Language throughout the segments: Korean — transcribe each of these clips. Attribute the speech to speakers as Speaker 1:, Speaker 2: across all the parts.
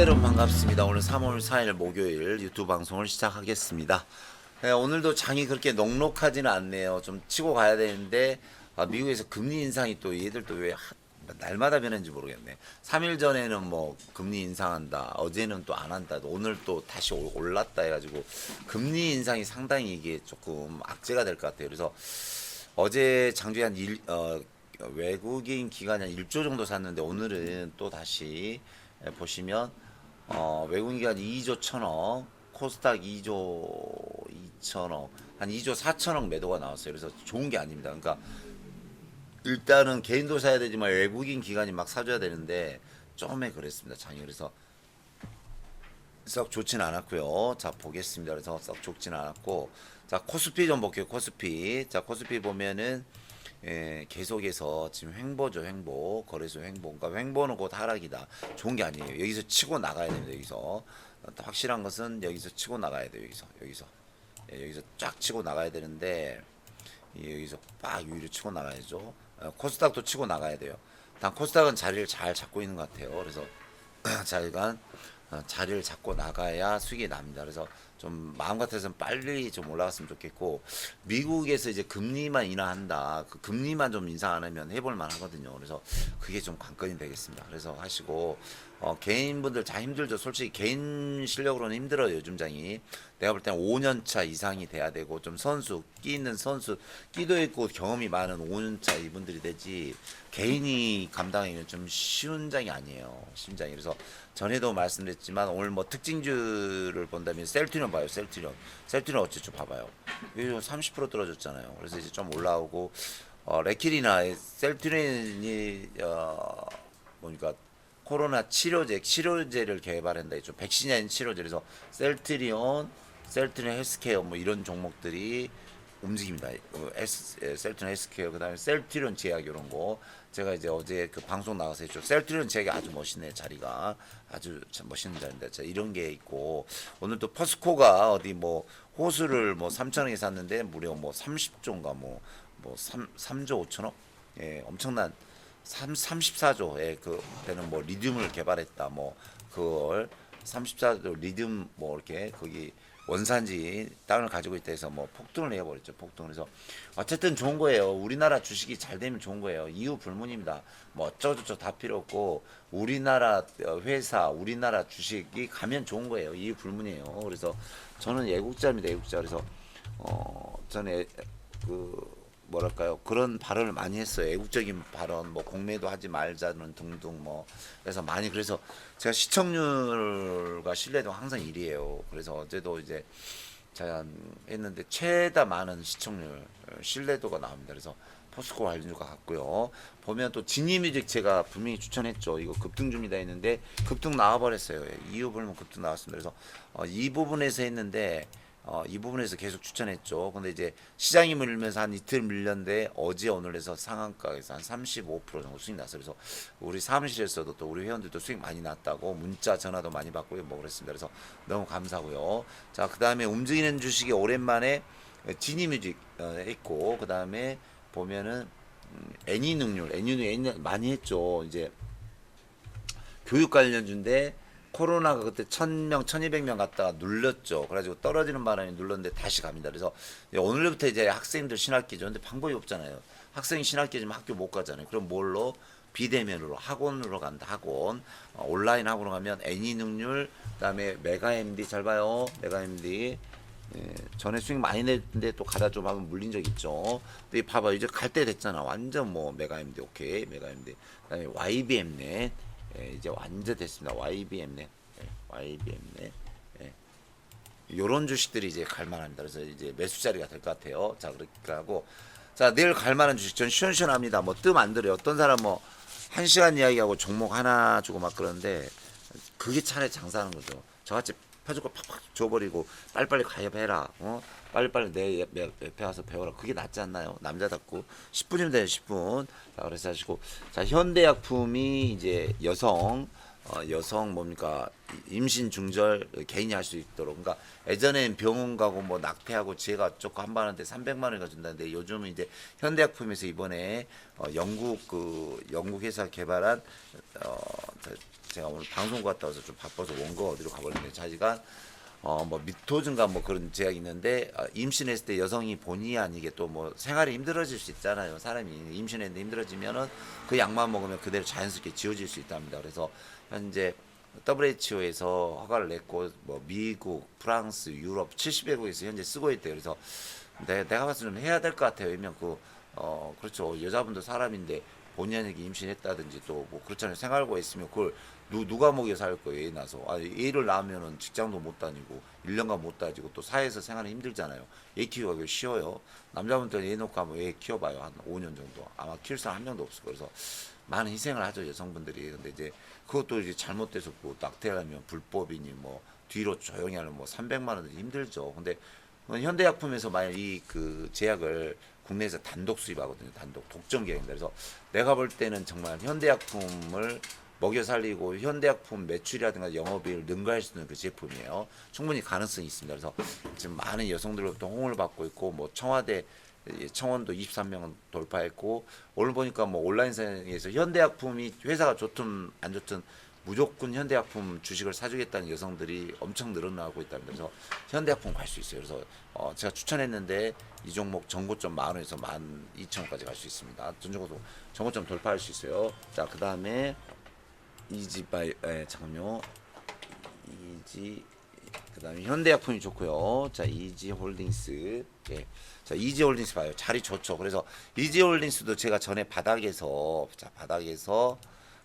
Speaker 1: 여러분 반갑습니다. 오늘 3월 4일 목요일 유튜브 방송을 시작하겠습니다. 네, 오늘도 장이 그렇게 넉넉하지는 않네요. 좀 치고 가야 되는데 아, 미국에서 금리 인상이 또 얘들 또 왜 날마다 변했는지 모르겠네. 3일 전에는 뭐 금리 인상한다. 어제는 또 안 한다. 오늘 또 다시 올- 올랐다 해가지고 금리 인상이 상당히 이게 조금 악재가 될 것 같아요. 그래서 어제 장주에 한 일, 어, 외국인 기관이 한 1조 정도 샀는데 오늘은 또 다시 예, 보시면 어, 외국인 기관이 2조 1천억, 코스닥 2조 2천억, 한 2조 4천억 매도가 나왔어요. 그래서 좋은 게 아닙니다. 그러니까 일단은 개인도 사야 되지만 외국인 기관이 막 사줘야 되는데 좀에 그랬습니다. 장이 그래서 썩 좋진 않았고요. 자 보겠습니다. 그래서 썩 좋진 않았고 자 코스피 좀 볼게요. 코스피 자 코스피 보면은 예, 계속해서 지금 횡보죠 횡보. 거래소 횡보 그러니까 횡보는 곧 하락이다. 좋은 게 아니에요. 여기서 치고 나가야 됩니다 여기서. 어, 확실한 것은 여기서 치고 나가야 돼요 여기서. 여기서. 예, 여기서 쫙 치고 나가야 되는데 이 여기서 빡 위로 치고 나가야죠. 어, 코스닥도 치고 나가야 돼요. 단 코스닥은 자리를 잘 잡고 있는 것 같아요. 그래서 자기가 어, 자리를 잡고 나가야 수익이 납니다. 그래서 좀 마음 같아서는 빨리 좀 올라갔으면 좋겠고 미국에서 이제 금리만 인하한다. 그 금리만 좀 인상 안 하면 해볼 만하거든요. 그래서 그게 좀 관건이 되겠습니다. 그래서 하시고 어, 개인분들 다 힘들죠. 솔직히 개인 실력으로는 힘들어요. 요즘 장이 내가 볼 때는 5년 차 이상이 돼야 되고 좀 선수 끼 있는 선수 끼도 있고 경험이 많은 5년 차 이분들이 되지 개인이 감당하기는 좀 쉬운 장이 아니에요. 쉬운 장이 그래서 전에도 말씀드렸지만 오늘 뭐 특징주를 본다면 셀트리온 봐요. 셀트리온 셀트리온 어쨌죠 봐봐요. 이거 30% 떨어졌잖아요. 그래서 이제 좀 올라오고 어, 레킬이나 셀트리온이 어, 뭐니까 코로나 치료제 치료제를 개발한다 했죠. 백신이 아닌 치료제 그래서 셀트리온, 셀트리온 헬스케어 뭐 이런 종목들이 움직입니다. 어, 에, 셀트리온 헬스케어 그다음에 셀트리온 제약 이런 거 제가 이제 어제 그 방송 나가서 했죠. 셀트리온 제약이 아주 멋있네 자리가. 아주 참 멋있는 자리인데 자, 이런 게 있고. 오늘 또 퍼스코가 어디 뭐 호수를 뭐 3천 원에 샀는데 무려 뭐 30조인가 뭐 뭐 3, 3조 5천억? 예 엄청난 3, 34조에 그 되는 뭐 리튬을 개발했다. 뭐 그걸 34조 리튬 뭐 이렇게 거기 원산지 땅을 가지고 있다 해서 뭐 폭등을 해버렸죠 폭등을 해서 어쨌든 좋은 거예요. 우리나라 주식이 잘 되면 좋은 거예요. 이유 불문입니다. 뭐 어쩌고저쩌고 다 필요 없고 우리나라 어, 회사 우리나라 주식이 가면 좋은 거예요. 이유 불문이에요. 그래서 저는 애국자입니다 애국자. 그래서 어 저는 애, 그 뭐랄까요? 그런 발언을 많이 했어요. 애국적인 발언 뭐 공매도 하지 말자는 등등 뭐. 그래서 많이 그래서 제가 시청률과 신뢰도 항상 1위에요. 그래서 어제도 이제 제가 했는데 최다 많은 시청률 어, 신뢰도가 나옵니다. 그래서 포스코 관련주가 같고요. 보면 또 지니뮤직 제가 분명히 추천했죠. 이거 급등 중이다 했는데 급등 나와버렸어요. 예, 이유 불문 급등 나왔습니다. 그래서 어, 이 부분에서 했는데 어, 이 부분에서 계속 추천했죠. 근데 이제 시장이 밀면서 한 이틀 밀렸는데 어제 오늘에서 상한가에서 한 35% 정도 수익 났어요. 그래서 우리 사무실에서도 또 우리 회원들도 수익 많이 났다고 문자 전화도 많이 받고요. 뭐 그랬습니다. 그래서 너무 감사하고요. 자, 그다음에 움직이는 주식이 오랜만에 지니 뮤직 어, 했고 그다음에 보면은 음, 애니 능률, 애니 능률 많이 했죠. 이제 교육 관련주인데 코로나가 그때 1000명, 1200명 갔다가 눌렸죠. 그래가지고 떨어지는 바람에 눌렀는데 다시 갑니다. 그래서 오늘부터 이제 학생들 신학기죠. 근데 방법이 없잖아요. 학생이 신학기지만 학교 못 가잖아요. 그럼 뭘로? 비대면으로 학원으로 간다. 학원. 어, 온라인 학원으로 가면 애니 능률, 그다음에 메가 MD 잘 봐요. 메가 MD. 예, 전에 수익 많이 냈는데 또 가다 좀 하면 물린 적 있죠. 근데 봐봐 이제 갈 때 됐잖아. 완전 뭐 메가 MD 오케이 메가 MD. 그다음에 YBM넷 예, 이제 완전 됐습니다. YBM넷 예, YBM넷 예. 요런 주식들이 이제 갈만합니다. 그래서 이제 매수 자리가 될 것 같아요. 자 그렇게 하고 자 내일 갈만한 주식 전 시원시원합니다. 뭐 뜸 안 들어요. 어떤 사람 뭐 한 시간 이야기하고 종목 하나 주고 막 그러는데 그게 차라리 장사하는 거죠. 저같이 파주고 팍팍 줘버리고 빨리빨리 가입해라. 어? 빨리빨리 내 옆에 와서 배워라. 그게 낫지 않나요? 남자답고 10분이면 돼요. 10분. 자 그래서 하시고 자 현대약품이 이제 여성 어, 여성 뭡니까 임신 중절 개인이 할 수 있도록 그러니까 예전엔 병원 가고 뭐 낙태하고 제가 조금 한 번한테 300만 원이가 준다는데 요즘은 이제 현대약품에서 이번에 어, 영국 그 영국 회사 개발한 어, 저- 제가 오늘 방송 갔다 와서 좀 바빠서 원고 어디로 가버렸는데 자기가 어뭐 미토증가 뭐 그런 제약이 있는데 어, 임신했을 때 여성이 본의 아니게 또 뭐 생활이 힘들어질 수 있잖아요. 사람이 임신했는데 힘들어지면은 그 약만 먹으면 그대로 자연스럽게 지워질 수 있답니다. 그래서 현재 WHO에서 허가를 냈고 뭐 미국, 프랑스, 유럽 70개국에서 현재 쓰고 있대요. 그래서 내, 내가 봤을 때는 해야 될 것 같아요. 왜냐면 그, 어, 그렇죠. 여자분도 사람인데 본의 아니게 임신했다든지 또 뭐 그렇잖아요. 생활고 있으면 그걸 누, 누가 먹여 살 거예요. 애 낳아서. 아, 애를 낳으면은 직장도 못 다니고 1년간 못 다니고 또 사회에서 생활이 힘들잖아요. 애 키우기가 쉬워요. 남자분들은 애 놓고 하면 애 키워봐요. 한 5년 정도. 아마 키울 사람 한 명도 없을 거예요. 그래서 많은 희생을 하죠. 여성분들이. 근데 이제 그것도 이제 잘못돼서 뭐 낙태하면 불법이니 뭐 뒤로 조용히 하면 뭐 300만 원도 힘들죠. 근데 현대약품에서 만약 이 그 제약을 국내에서 단독 수입하거든요. 단독 독점 계획입니다. 그래서 내가 볼 때는 정말 현대약품을 먹여 살리고 현대약품 매출이라든가 영업이익을 능가할 수 있는 그 제품이에요. 충분히 가능성이 있습니다. 그래서 지금 많은 여성들로부터 호응을 받고 있고 뭐 청와대 예, 청원도 23명 돌파했고 오늘 보니까 뭐 온라인상에서 현대약품이 회사가 좋든 안 좋든 무조건 현대약품 주식을 사주겠다는 여성들이 엄청 늘어나고 있답니다. 그래서 현대약품 갈 수 있어요. 그래서 어 제가 추천했는데 이 종목 정고점 만 원에서 만 이천 원까지 갈 수 있습니다. 전종고도 정고점 돌파할 수 있어요. 자, 그 다음에 이지바이, 에, 잠깐요. 이지, 그 다음에 현대약품이 좋고요. 자, 이지홀딩스. 예. 자, 이지홀딩스 봐요. 자리 좋죠. 그래서 이지홀딩스도 제가 전에 바닥에서, 자, 바닥에서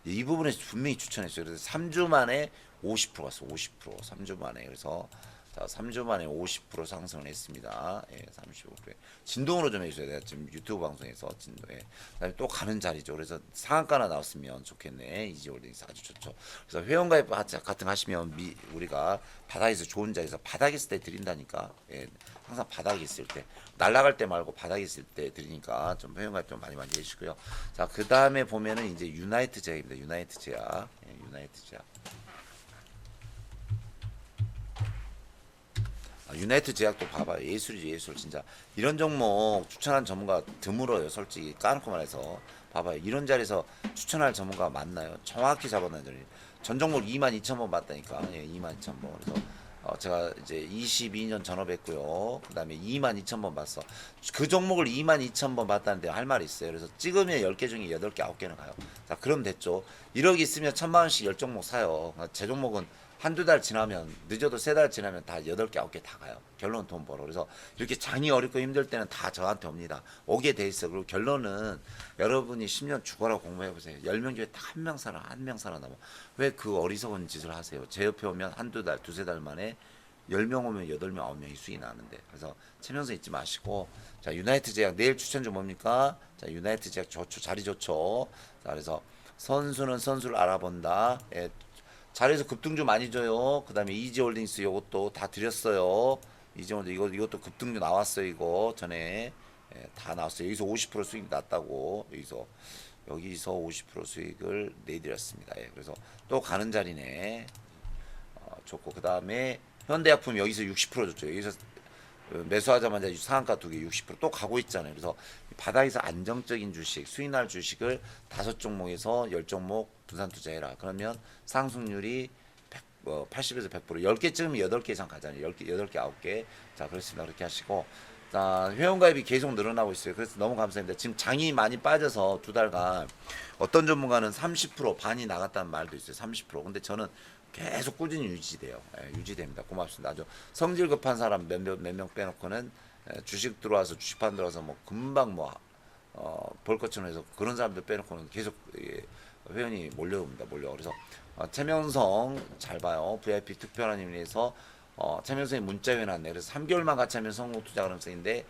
Speaker 1: 이 부분에서 분명히 추천했어요. 그래서 3주 만에 50% 갔어. 50%. 3주 만에. 그래서 자, 3주 만에 50% 상승을 했습니다. 예, 35%. 진동으로 좀 해주셔야 돼요. 지금 유튜브 방송에서 진도에. 그다음에 또 가는 자리죠. 그래서 상한가나 나왔으면 좋겠네. 이지홀딩스 아주 좋죠. 그래서 회원가입 같은 거 하시면 미, 우리가 바닥에서 좋은 자리에서 바닥에 있을 때 드린다니까. 예, 항상 바닥에 있을 때 날아갈 때 말고 바닥에 있을 때 드리니까 좀 회원가입 좀 많이 많이 해주시고요. 자, 그 다음에 보면은 이제 유나이트 제약입니다. 유나이트 제약. 예, 유나이트 제약. 유나이트 제약도 봐봐요. 예술이지 예술 진짜. 이런 종목 추천한 전문가 드물어요. 솔직히 까놓고 말해서 봐봐요. 이런 자리에서 추천할 전문가 맞나요? 정확히 잡아놔야 돼. 전 종목 2만 2천 번 봤다니까. 예, 2만 2천 번. 그래서 어, 제가 이제 22년 전업했고요. 그 다음에 2만 2천 번 봤어. 그 종목을 2만 2천 번 봤다는데 할 말이 있어요. 그래서 찍으면 10개 중에 8개, 9개는 가요. 자, 그럼 됐죠. 1억 있으면 천만 원씩 10종목 사요. 그러니까 제 종목은 한두 달 지나면 늦어도 세 달 지나면 다 여덟 개 아홉 개 다 가요. 결론 돈 벌어. 그래서 이렇게 장이 어렵고 힘들 때는 다 저한테 옵니다. 오게 돼 있어. 그리고 결론은 여러분이 10년 죽어라 공부해 보세요. 10명 중에 딱 한 명 살아, 한 명 살아남아. 왜 그 어리석은 짓을 하세요? 제 옆에 오면 한두 달, 두세 달 만에 10명 오면 8명, 9명이 수익이 나는데. 그래서 체면서 잊지 마시고. 자, 유나이트 제약 내일 추천 좀 뭡니까? 자, 유나이트 제약 좋죠. 자리 좋죠. 자, 그래서 선수는 선수를 알아본다. 예, 자리에서 급등주 많이 줘요. 그다음에 이지홀딩스 요것도 다 드렸어요. 이지홀딩 이거 이것도 급등주 나왔어요. 이거 전에 예, 다 나왔어요. 여기서 50% 수익 났다고 여기서 여기서 50% 수익을 내드렸습니다. 예, 그래서 또 가는 자리네. 어, 좋고 그다음에 현대약품 여기서 60% 줬죠. 여기서 어, 매수하자마자 상한가 두 개 60%또 가고 있잖아요. 그래서 바닥에서 안정적인 주식, 수익날 주식을 다섯 종목에서 열 종목 분산 투자해라. 그러면 상승률이 100, 어, 80에서 100% 10개쯤 8개 이상 가잖아요. 10개, 8개, 9개. 자, 그렇습니다. 그렇게 하시고 자, 회원가입이 계속 늘어나고 있어요. 그래서 너무 감사합니다. 지금 장이 많이 빠져서 두 달간 어떤 전문가는 30% 반이 나갔다는 말도 있어요. 30%. 근데 저는 계속 꾸준히 유지돼요. 예, 유지됩니다. 고맙습니다. 아주 성질 급한 사람 몇몇 몇 명 빼놓고는 예, 주식 들어와서 주식판 들어와서 뭐 금방 뭐 어, 볼 것처럼 해서 그런 사람들 빼놓고는 계속 예, 회원이 몰려옵니다. 몰려. 그래서 어, 최명성 잘 봐요. VIP 특별한 의미에서 어, 최명성이 문자 해놨네. 그래서 3개월만 같이 하면 성공 투자 가능성인데 예,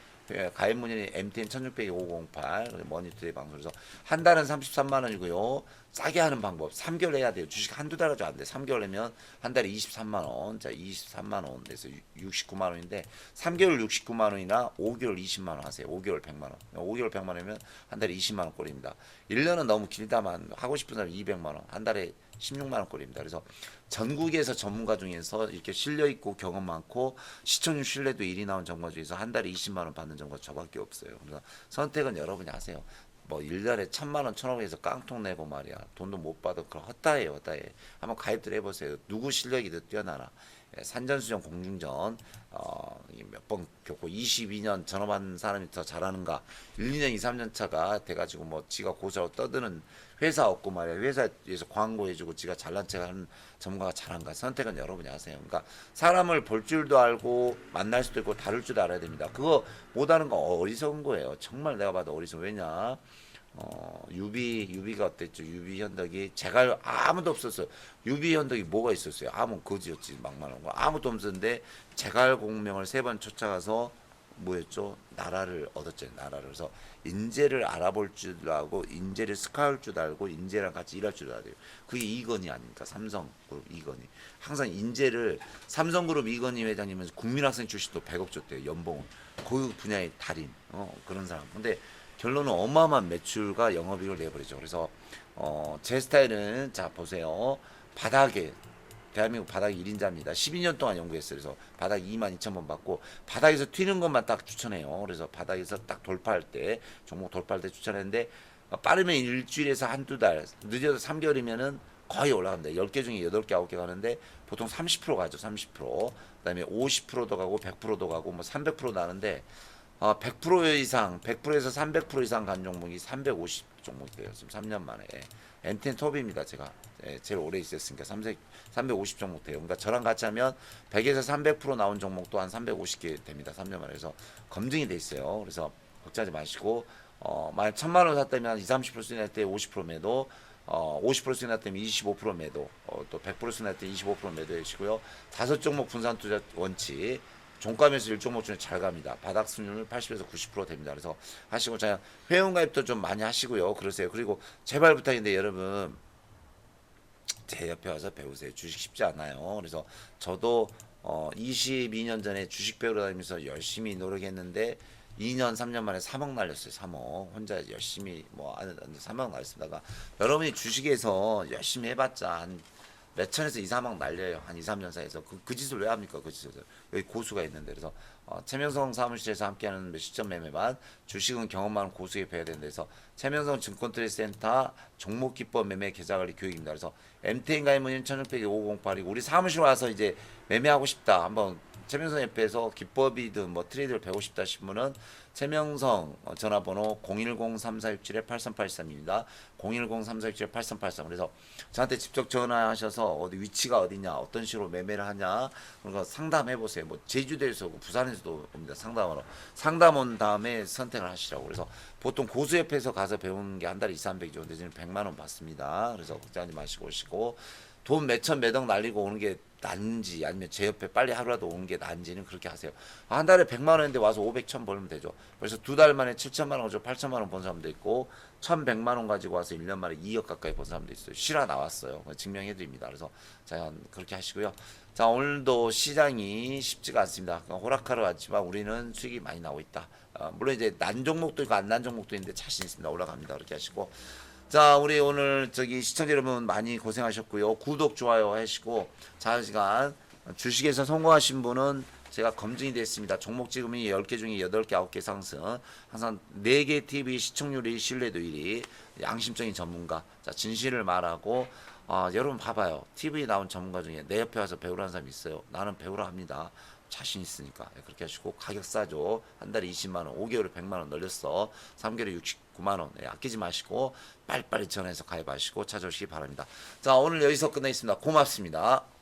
Speaker 1: 가입 문의는 MTN 1600 508 머니투데이 방송에서 한 달은 33만 원이고요. 싸게 하는 방법 3개월 해야 돼요. 주식 한두 달 가지고 안 돼. 3개월 하면 한 달에 23만 원. 자, 23만 원. 그래서 69만 원인데 3개월 69만 원이나 5개월 20만 원 하세요. 5개월 100만 원. 5개월 100만 원이면 한 달에 20만 원 꼴입니다. 1년은 너무 길다만 하고 싶은 사람 200만 원. 한 달에 16만 원 꼴입니다. 그래서 전국에서 전문가 중에서 이렇게 실력 있고 경험 많고 시청률 신뢰도 1위 나온 전문가 중에서 한 달에 20만 원 받는 전문가 저밖에 없어요. 그래서 선택은 여러분이 하세요. 뭐 1년에 천만 원, 천억 원에서 깡통 내고 말이야. 돈도 못 받아. 그럼 헛다해요, 헛다해. 한번 가입들 해보세요. 누구 실력이 더 뛰어나나. 예, 산전수전 공중전 어, 몇 번 겪고 22년 전업한 사람이 더 잘하는가. 1, 2년, 2, 3년 차가 돼가지고 뭐 지가 고사로 떠드는 회사 없고 말이야. 회사에서 광고해주고 지가 잘난 척하는 전문가가 잘한가. 선택은 여러분이 하세요. 그러니까 사람을 볼 줄도 알고 만날 수도 있고 다룰 줄도 알아야 됩니다. 그거 못하는 거 어리석은 거예요. 정말 내가 봐도 어리석어 왜냐 어, 유비 유비가 어땠죠? 유비 현덕이 제가 아무도 없었어요. 유비 현덕이 뭐가 있었어요? 아무 거지였지 막말한 거 아무도 없었는데 제갈 공명을 세 번 쫓아가서 뭐였죠? 나라를 얻었죠. 나라를 그래서 인재를 알아볼 줄도 알고 인재를 스카울 줄도 알고 인재랑 같이 일할 줄도 알아요. 그게 이건희 아닙니까? 삼성그룹 이건희 항상 인재를 삼성그룹 이건희 회장님은 국민학생 출신도 100억 줬대요. 연봉 그 분야의 달인 어, 그런 사람. 근데 결론은 어마어마한 매출과 영업이익을 내버리죠. 그래서 어, 제 스타일은 자 보세요. 바닥에 대한민국 바닥 1인자입니다. 12년 동안 연구했어요. 그래서 바닥 2만 2천 번 받고 바닥에서 튀는 것만 딱 추천해요. 그래서 바닥에서 딱 돌파할 때 종목 돌파할 때 추천했는데 어, 빠르면 일주일에서 한두 달, 늦어도 3개월이면은 거의 올라갑니다. 10개 중에 8개, 9개 가는데 보통 30% 가죠. 30%. 그다음에 50%도 가고 100%도 가고 뭐 300% 나는데 어, 100% 이상, 100%에서 300% 이상 간 종목이 350 종목이 돼요. 지금 3년 만에. 엔텐 톱입니다. 제가 예, 제일 오래 있었으니까 300, 350 종목 돼요. 그러니까 저랑 같이 하면 100에서 300% 나온 종목도 한 350개 됩니다. 3년 만에. 그래서 검증이 돼 있어요. 그래서 걱정하지 마시고 어, 만약 천만 원 샀다면 한 20, 30% 수익 날때 50% 매도 어, 50% 수익 났다면 25% 매도, 어, 또 100% 수익 날때 25% 매도 해주시고요. 다섯 종목 분산 투자 원칙, 종가면서 일종목 중에 잘 갑니다. 바닥 수익률 80에서 90% 됩니다. 그래서 하시고 자 회원가입도 좀 많이 하시고요. 그러세요. 그리고 제발 부탁인데 여러분 제 옆에 와서 배우세요. 주식 쉽지 않아요. 그래서 저도 어 22년 전에 주식 배우러 다니면서 열심히 노력했는데 2년 3년 만에 3억 날렸어요. 3억 혼자 열심히 뭐 하는 3억 날렸습니다. 여러분이 주식에서 열심히 해봤자 한 몇천에서 2, 3억 날려요. 한 2, 3년 사이에서. 그, 그 짓을 왜 합니까? 그 짓을. 여기 고수가 있는데. 그래서, 어, 최명성 사무실에서 함께하는 시점 매매만, 주식은 경험 많은 고수에 배워야 되는데, 그래서, 최명성 증권트레이센터 종목 기법 매매 계좌 관리 교육입니다. 그래서, MTN 가입 문의 1600-5508이고, 우리 사무실 와서 이제 매매하고 싶다. 한번, 최명성 옆에서 기법이든 뭐 트레이드를 배우고 싶다 싶은 분은 최명성 어, 전화번호 010-3467-8383입니다. 010-3467-8383 그래서 저한테 직접 전화하셔서 어디 위치가 어디냐 어떤 식으로 매매를 하냐 거 상담해 보세요. 뭐 제주도에서 오고 부산에서도 옵니다. 상담하러 상담 온 다음에 선택을 하시라고 그래서 보통 고수 옆에서 가서 배우는 게 한 달에 2, 300 정도 되는 100만 원 받습니다. 그래서 걱정하지 마시고 오시고 돈 몇천 몇억 날리고 오는 게 난지 아니면 제 옆에 빨리 하루라도 오는 게 난지는 그렇게 하세요. 아, 한 달에 100만 원인데 와서 500, 1000 벌면 되죠. 그래서 두 달 만에 7천만 원, 8천만 원 번 사람도 있고 1,100만 원 가지고 와서 1년 만에 2억 가까이 번 사람도 있어요. 실화 나왔어요. 증명해 드립니다. 그래서 자, 그렇게 하시고요. 자, 오늘도 시장이 쉽지가 않습니다. 그러니까 호락하러 왔지만 우리는 수익이 많이 나오고 있다. 어, 물론 이제 난 종목도 있고 안 난 종목도 있는데 자신 있습니다. 올라갑니다. 그렇게 하시고 자, 우리 오늘 저기 시청자 여러분 많이 고생하셨고요. 구독, 좋아요 하시고 자유 시간 주식에서 성공하신 분은 제가 검증이 됐습니다. 종목 지금이 10개 중에 8개, 9개 상승. 항상 4개 TV 시청률이 신뢰도 1위. 양심적인 전문가. 자, 진실을 말하고 아, 여러분 봐봐요. TV에 나온 전문가 중에 내 옆에 와서 배우라는 사람이 있어요. 나는 배우라 합니다. 자신 있으니까. 예, 그렇게 하시고 가격 싸죠. 한 달에 20만 원 5개월에 100만 원 늘렸어. 3개월에 69만 원. 예, 아끼지 마시고 빨리빨리 전화해서 가입하시고 찾아오시기 바랍니다. 자 오늘 여기서 끝내겠습니다. 고맙습니다